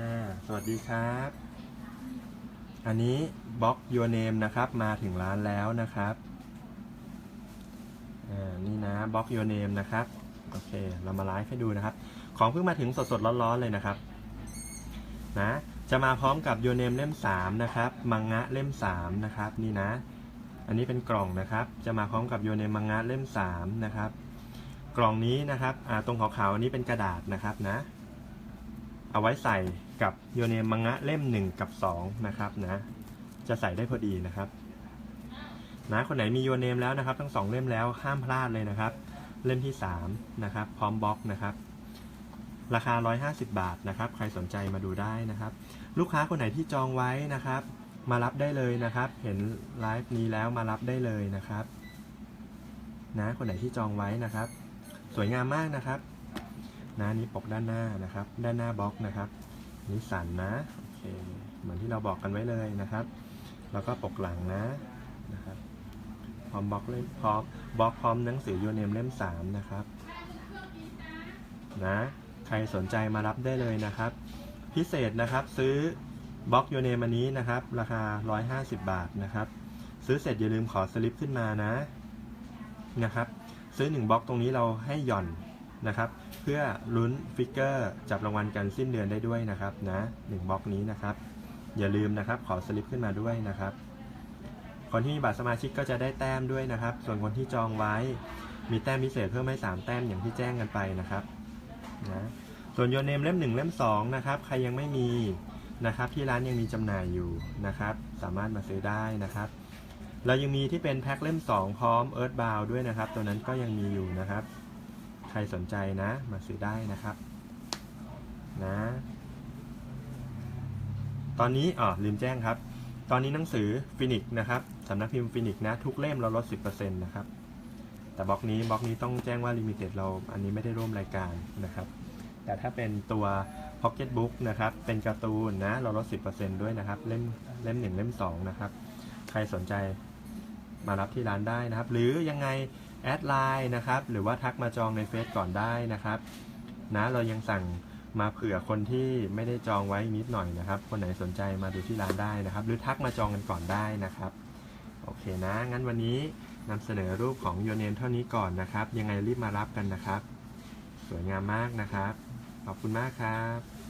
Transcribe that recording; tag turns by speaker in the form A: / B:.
A: อ่าสวัสดีครับ อันนี้บล็อก your name นะครับ มาถึงร้านแล้วนะครับอ่านี่นะบล็อก your name นะครับ โอเค เรามาไลฟ์ให้ดูนะครับ ของเพิ่งมาถึงสดๆร้อนๆเลยนะครับ นะ จะมาพร้อมกับ your name เล่ม 3 นะครับ มังงะเล่ม 3 นะครับ นี่นะ อันนี้เป็นกล่องนะครับ จะมาพร้อมกับ your name มังงะเล่ม 3 นะครับ กล่องนี้นะครับ อ่า ตรงขาวๆอันนี้เป็นกระดาษนะครับนะ เอาไว้ใส่กับโยเนมังงะเล่ม 1 กับ 2 นะครับนะจะใส่ได้พอดีนะครับนะคนไหนมีโยเนมแล้วนะครับ ทั้งสองเล่มแล้วห้ามพลาดเลยนะครับ เล่มที่3นะครับพร้อมบล็อกนะครับราคา 150 บาทนะครับ ใครสนใจมาดูได้นะครับ ลูกค้าคนไหนที่จองไว้นะครับ มารับได้เลยนะครับ เห็นไลฟ์นี้แล้วมารับได้เลยนะครับ นะคนไหนที่จองไว้นะครับ สวยงามมากนะครับ นะนี่ปกด้านหน้านะครับ ด้านหน้าบล็อกนะครับนี่สันนะโอเคเหมือนที่เราบอกกันไว้เลยนะครับ แล้วก็ปกหลังนะนะครับพร้อมบล็อกเล่มพร้อมบล็อกพร้อมหนังสือยูเนมเล่มสามนะครับนะใครสนใจมารับได้เลยนะครับ พิเศษนะครับซื้อบล็อกยูเนมอันนี้นะครับ ราคา 150 บาทนะครับ ซื้อเสร็จอย่าลืมขอสลิปขึ้นมานะนะครับ ซื้อ1บล็อกตรงนี้เราให้หย่อน นะครับ เพื่อลุ้นฟิกเกอร์จับรางวัลกันสิ้นเดือนได้ด้วยนะครับนะหนึ่งบล็อกนี้นะครับ อย่าลืมนะครับขอสลิปขึ้นมาด้วยนะครับ คนที่มีบัตรสมาชิกก็จะได้แต้มด้วยนะครับ ส่วนคนที่จองไว้มีแต้มพิเศษเพิ่มให้3แต้มอย่างที่แจ้งกันไปนะครับนะส่วนโยนเนมเล่ม 1 เล่ม2นะครับใครยังไม่มีนะครับที่ร้านยังมีจำหน่ายอยู่นะครับ สามารถมาซื้อได้นะครับ เรายังมีที่เป็นแพ็คเล่ม 2 พร้อมเอิร์ธบาวด้วยนะครับ ตัวนั้นก็ยังมีอยู่นะครับ ใครสนใจนะ มาซื้อได้นะครับ นะ ตอนนี้อ๋อลืมแจ้งครับ ตอนนี้หนังสือฟินิกนะครับสำนักพิมพ์ฟินิกนะทุกเล่มเราลด 10%นะครับ แต่บล็อกนี้บล็อกนี้ต้องแจ้งว่าลิมิเต็ดเราอันนี้ไม่ได้ร่วมรายการนะครับ แต่ถ้าเป็นตัว Pocket Book นะครับ เป็นการ์ตูนนะ เราลด 10%ด้วยนะครับ เล่มเล่มหนึ่งเล่มสองนะครับ ใครสนใจมารับที่ร้านได้นะครับ หรือยังไง แอดไลน์นะครับ หรือว่าทักมาจองในเฟซก่อนได้นะครับ นะเรายังสั่งมาเผื่อคนที่ไม่ได้จองไว้นิดหน่อยนะครับ คนไหนสนใจมาดูที่ร้านได้นะครับ หรือทักมาจองกันก่อนได้นะครับ โอเคนะ งั้นวันนี้นำเสนอรูปของโยเนมเท่านี้ก่อนนะครับ ยังไงรีบมารับกันนะครับ สวยงามมากนะครับ ขอบคุณมากครับ